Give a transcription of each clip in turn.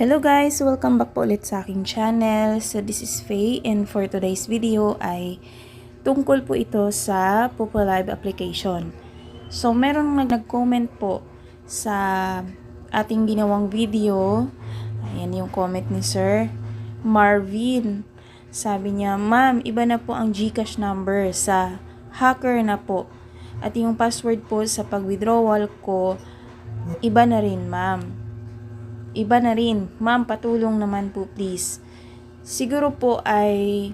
Hello guys! Welcome back po ulit sa aking channel. So this is Faye and for today's video ay tungkol po ito sa Live application. So meron nag- nag-comment po sa ating ginawang video. Ayan yung comment ni Sir Marvin. Sabi niya, Ma'am, iba na po ang GCash number sa hacker na po. At yung password po sa pag-withdrawal ko, iba na rin, ma'am iba na rin. Ma'am, patulong naman po please. Siguro po ay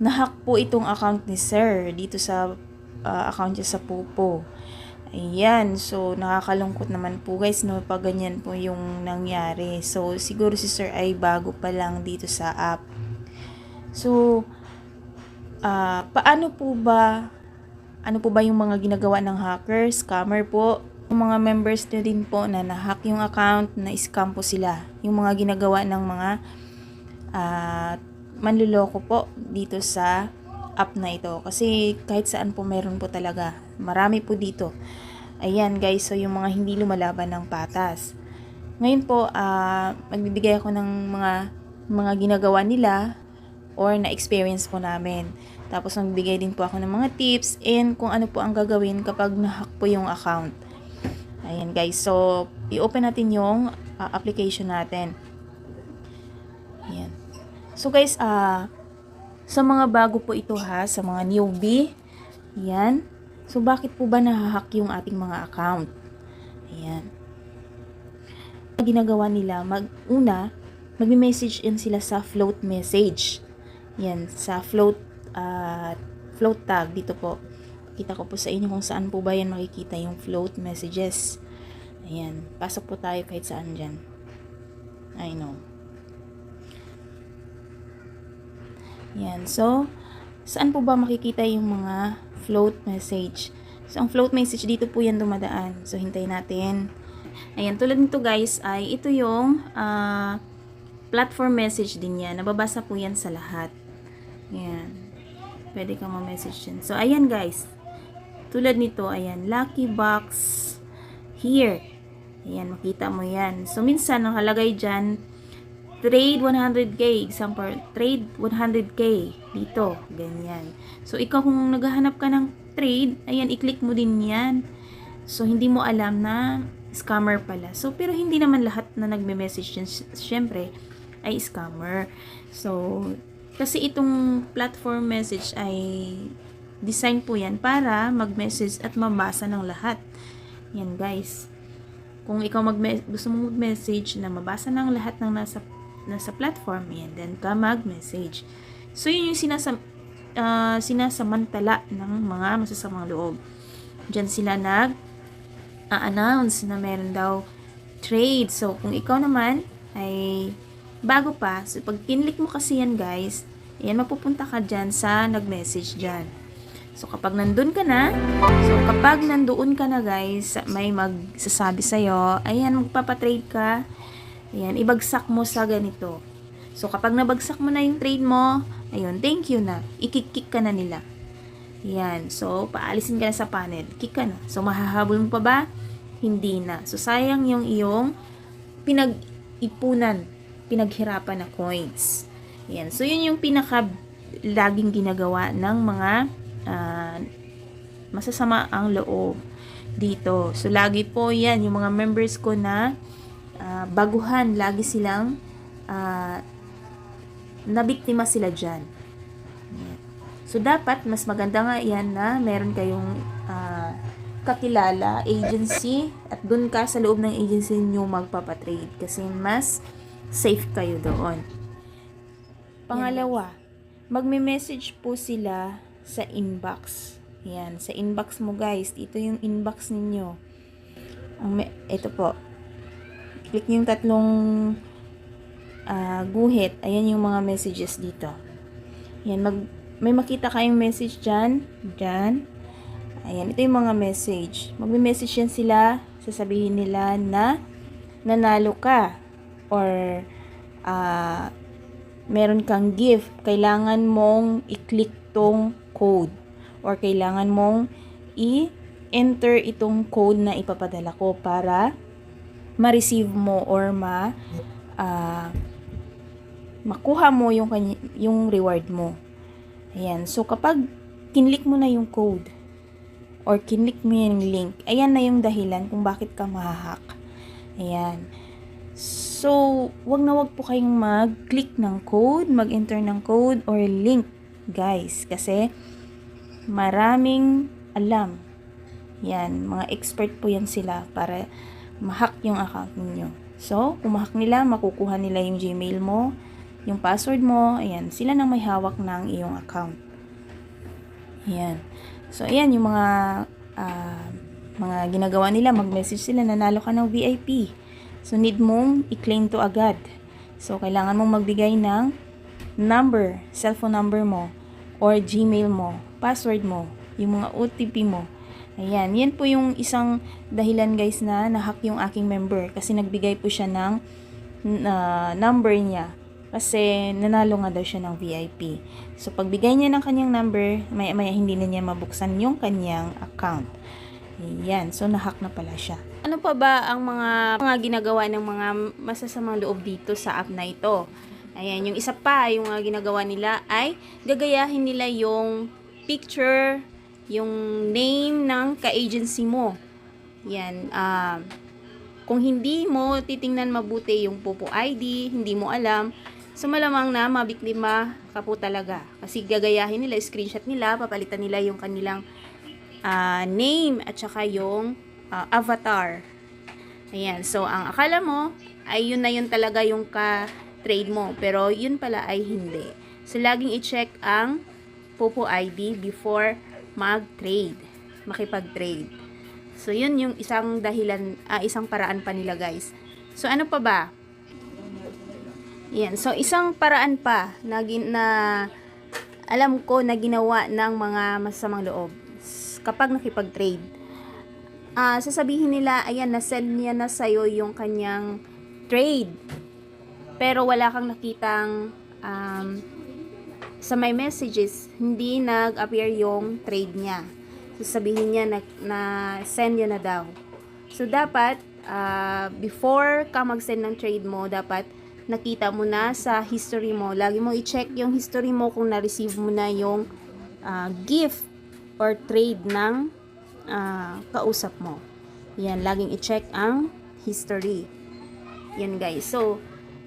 nahack po itong account ni sir dito sa uh, account niya sa Pupo. Ayan, so nakakalungkot naman po guys no pag ganyan po yung nangyari. So siguro si sir ay bago pa lang dito sa app. So uh, paano po ba ano po ba yung mga ginagawa ng hacker, scammer po? Yung mga members na din po na nahack yung account, na scam po sila. Yung mga ginagawa ng mga uh, manluloko po dito sa app na ito. Kasi kahit saan po meron po talaga. Marami po dito. Ayan guys, so yung mga hindi lumalaban ng patas. Ngayon po, uh, magbibigay ako ng mga mga ginagawa nila or na-experience po namin. Tapos magbigay din po ako ng mga tips and kung ano po ang gagawin kapag nahack po yung account. Ayan guys, so i-open natin yung uh, application natin. Ayan. So guys, uh, sa mga bago po ito ha, sa mga newbie, ayan. So bakit po ba nahahack yung ating mga account? Ayan. Ginagawa nila, mag, una, magme-message yan sila sa float message. Yan, sa float, uh, float tag dito po. Kita ko po sa inyo kung saan po ba yan makikita yung float messages. Ayan. Pasok po tayo kahit saan dyan. I know. Ayan. So, saan po ba makikita yung mga float message? So, ang float message dito po yan dumadaan. So, hintayin natin. Ayan. Tulad nito guys ay ito yung uh, platform message din yan. Nababasa po yan sa lahat. Ayan. Pwede kang ma-message yan. So, ayan guys. Tulad nito, ayan, lucky box here. Ayan, makita mo yan. So, minsan, nakalagay dyan, trade 100k. Example, trade 100k. Dito, ganyan. So, ikaw kung naghahanap ka ng trade, ayan, i-click mo din yan. So, hindi mo alam na scammer pala. So, pero hindi naman lahat na nagme-message dyan, syempre, ay scammer. So, kasi itong platform message ay Design po yan para mag-message at mabasa ng lahat. Yan guys. Kung ikaw mag gusto mong mag-message na mabasa ng lahat ng nasa, nasa platform, yan, then ka mag-message. So, yun yung sinasam, uh, sinasamantala ng mga masasamang loob. Diyan sila nag a-announce na meron daw trade. So, kung ikaw naman ay bago pa, so pag kinlik mo kasi yan guys, yan, mapupunta ka dyan sa nag-message dyan. So, kapag nandun ka na, so, kapag nandoon ka na guys, may magsasabi sa'yo, ayan, magpapatrade ka, ayan, ibagsak mo sa ganito. So, kapag nabagsak mo na yung trade mo, ayun, thank you na. Ikikik ka na nila. Ayan. So, paalisin ka na sa panel. Kick ka na. So, mahahabol mo pa ba? Hindi na. So, sayang yung iyong pinag-ipunan, pinaghirapan na coins. Ayan. So, yun yung pinaka laging ginagawa ng mga uh, masasama ang loob dito. So, lagi po yan, yung mga members ko na uh, baguhan, lagi silang uh, nabiktima sila dyan. So, dapat, mas maganda nga yan na meron kayong uh, kakilala, agency, at dun ka sa loob ng agency nyo magpapatrade kasi mas safe kayo doon. Pangalawa, magme-message po sila sa inbox. Yan, sa inbox mo guys. Ito yung inbox ninyo. Ang ito po. Click yung tatlong uh, guhit. Ayan yung mga messages dito. Yan, mag, may makita kayong message dyan. Dyan. Ayan, ito yung mga message. Magme-message yan sila. Sasabihin nila na nanalo ka. Or uh, meron kang gift. Kailangan mong i-click tong code or kailangan mong i-enter itong code na ipapadala ko para ma-receive mo or ma ah, makuha mo yung, yung reward mo. Ayan. So, kapag kinlik mo na yung code or kinlik mo yung link, ayan na yung dahilan kung bakit ka mahahack. Ayan. So, wag na wag po kayong mag-click ng code, mag-enter ng code or link, guys. Kasi, maraming alam. Yan, mga expert po yan sila para ma-hack yung account ninyo. So, kung ma-hack nila, makukuha nila yung Gmail mo, yung password mo, ayan, sila nang may hawak ng iyong account. Ayan. So, ayan, yung mga ah, mga ginagawa nila, mag-message sila, nanalo ka ng VIP. So, need mong i-claim to agad. So, kailangan mong magbigay ng number, cellphone number mo, or Gmail mo, password mo, yung mga OTP mo. Ayan, yan po yung isang dahilan guys na nahack yung aking member kasi nagbigay po siya ng na number niya kasi nanalo nga daw siya ng VIP. So, pagbigay niya ng kanyang number, maya-maya hindi na niya mabuksan yung kanyang account. Ayan, so nahack na pala siya. Ano pa ba ang mga mga ginagawa ng mga masasamang loob dito sa app na ito? Ayan, yung isa pa, yung mga ginagawa nila ay gagayahin nila yung picture, yung name ng ka-agency mo. Yan, ah, kung hindi mo titingnan mabuti yung Popo ID, hindi mo alam, so malamang na mabiktima ka po talaga. Kasi gagayahin nila, screenshot nila, papalitan nila yung kanilang ah, name at saka yung ah, avatar. Ayan, so ang akala mo ay yun na yun talaga yung ka-trade mo, pero yun pala ay hindi. So laging i-check ang Popo ID before mag-trade, makipag-trade. So, yun yung isang dahilan, ah, isang paraan pa nila, guys. So, ano pa ba? Yan. So, isang paraan pa na, na alam ko na ginawa ng mga masamang loob kapag nakipag-trade. Ah, sasabihin nila, ayan, na-send niya na sa'yo yung kanyang trade. Pero wala kang nakitang um, sa my messages, hindi nag-appear yung trade niya. So, sabihin niya na, na send yun na daw. So, dapat, ah, before ka mag-send ng trade mo, dapat nakita mo na sa history mo. Lagi mo i-check yung history mo kung na-receive mo na yung ah, gift or trade ng ah, kausap mo. Yan, laging i-check ang history. Yan guys. So,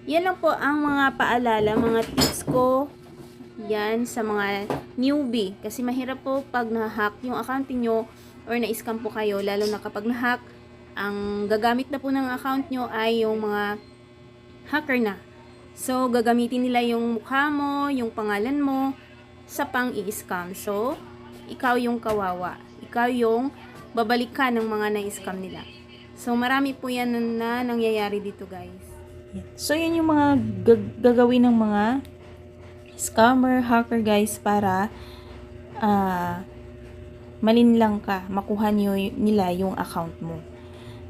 yan lang po ang mga paalala, mga tips ko yan sa mga newbie. Kasi mahirap po pag na-hack yung account nyo or na-scam po kayo, lalo na kapag na-hack, ang gagamit na po ng account nyo ay yung mga hacker na. So, gagamitin nila yung mukha mo, yung pangalan mo, sa pang i-scam. So, ikaw yung kawawa. Ikaw yung babalik ka ng mga na-scam nila. So, marami po yan na nangyayari dito, guys. So, yun yung mga gag- gagawin ng mga scammer, hacker guys para ah malinlang ka, makuha niyo y- nila yung account mo.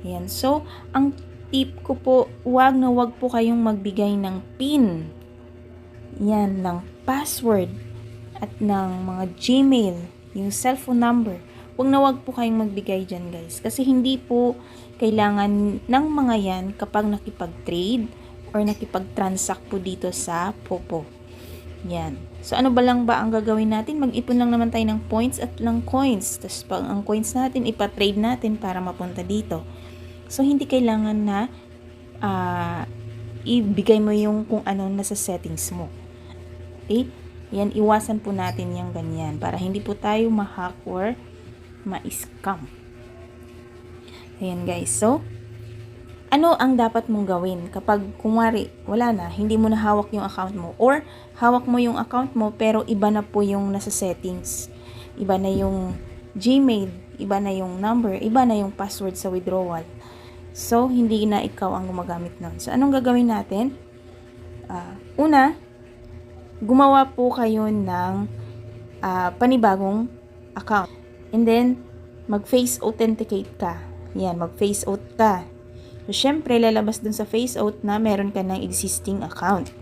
Ayan. So, ang tip ko po, wag na wag po kayong magbigay ng PIN. Yan, ng password at ng mga Gmail, yung cellphone number. Wag na wag po kayong magbigay dyan guys. Kasi hindi po kailangan ng mga yan kapag nakipag-trade or nakipag-transact po dito sa Popo. Yan. So, ano ba lang ba ang gagawin natin? Mag-ipon lang naman tayo ng points at lang coins. Tapos, pag ang coins natin, ipa-trade natin para mapunta dito. So, hindi kailangan na ah, ibigay mo yung kung ano nasa settings mo. Okay? Yan, iwasan po natin yung ganyan para hindi po tayo ma-hack or ma-scam. Ayan guys. So, ano ang dapat mong gawin kapag kumwari wala na, hindi mo na hawak yung account mo or hawak mo yung account mo pero iba na po yung nasa settings. Iba na yung Gmail, iba na yung number, iba na yung password sa withdrawal. So, hindi na ikaw ang gumagamit nun. So, anong gagawin natin? Ah, una, gumawa po kayo ng ah, panibagong account. And then, mag-face authenticate ka. Yan, mag-face out ka. So, syempre, lalabas dun sa face out na meron ka ng existing account.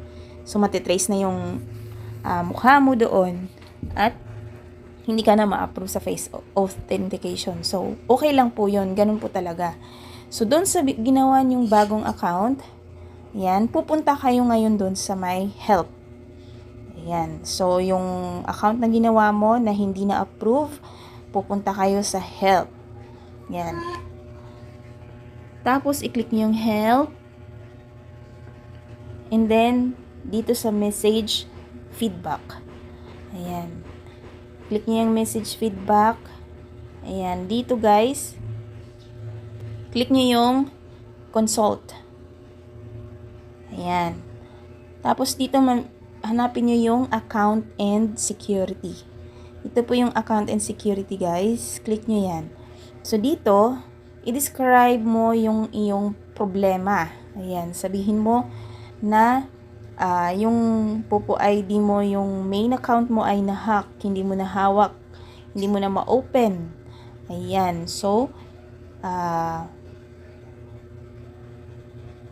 So, matitrace na yung ah, mukha mo doon at hindi ka na ma-approve sa face authentication. So, okay lang po yun. Ganun po talaga. So, doon sa ginawa yung bagong account, Ayan, pupunta kayo ngayon doon sa may help. Ayan. So, yung account na ginawa mo na hindi na approve, pupunta kayo sa help. Ayan. Tapos, i-click nyo yung help. And then, dito sa message feedback. Ayan. Click nyo yung message feedback. Ayan. Dito guys, click nyo yung consult. Ayan. Tapos dito, hanapin nyo yung account and security. Ito po yung account and security guys. Click nyo yan. So dito, i-describe mo yung iyong problema. Ayan. Sabihin mo na ah, yung Popo ID mo, yung main account mo ay na-hack. Hindi mo na hawak. Hindi mo na ma-open. Ayan. So, ah,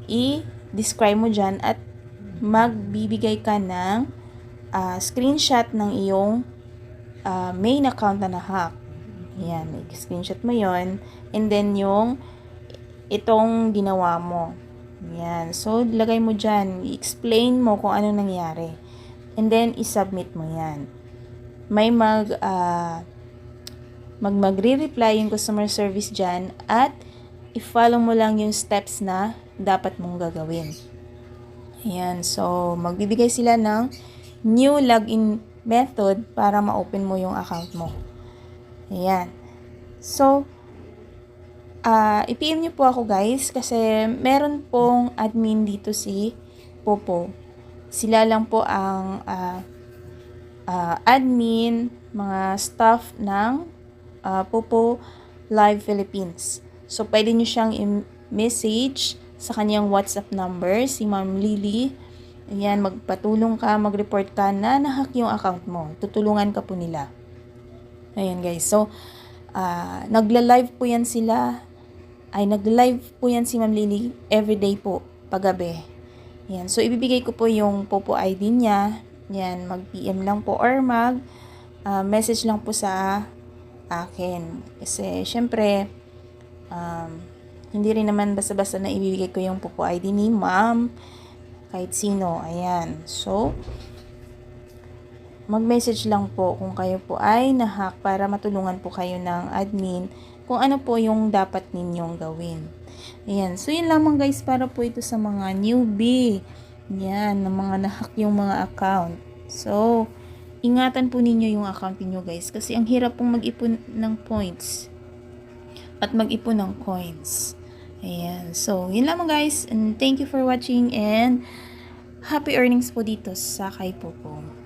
i-describe mo dyan at magbibigay ka ng ah, screenshot ng iyong ah, main account na na-hack. Ayan, screenshot mo yon And then yung itong ginawa mo. Ayan. So, lagay mo dyan. I-explain mo kung ano nangyari. And then, i-submit mo yan. May mag, ah, mag magre-reply yung customer service dyan at i-follow mo lang yung steps na dapat mong gagawin. Ayan. So, magbibigay sila ng new login method para ma-open mo yung account mo. Ayan. So, ah i-PM niyo po ako guys kasi meron pong admin dito si Popo. Sila lang po ang ah, ah, admin, mga staff ng ah, Popo Live Philippines. So, pwede niyo siyang i-message sa kanyang WhatsApp number, si Ma'am Lily. Ayan, magpatulong ka, mag-report ka na nahack yung account mo. Tutulungan ka po nila. Ayan guys. So, ah nagla-live po yan sila. Ay, nagla-live po yan si Ma'am Lily everyday po, paggabi. Yan. So, ibibigay ko po yung Popo ID niya. Yan, mag-PM lang po or mag ah, message lang po sa akin. Kasi, syempre, um, hindi rin naman basta-basta na ibibigay ko yung Popo ID ni Ma'am. Kahit sino. Ayan. So, mag-message lang po kung kayo po ay nahack para matulungan po kayo ng admin kung ano po yung dapat ninyong gawin. Ayan. So, yun lamang guys para po ito sa mga newbie. Yan, ng mga nahack yung mga account. So, ingatan po ninyo yung account niyo guys kasi ang hirap pong mag-ipon ng points at mag-ipon ng coins. Ayan. So, yun lamang guys. And thank you for watching and happy earnings po dito sa kay Popo.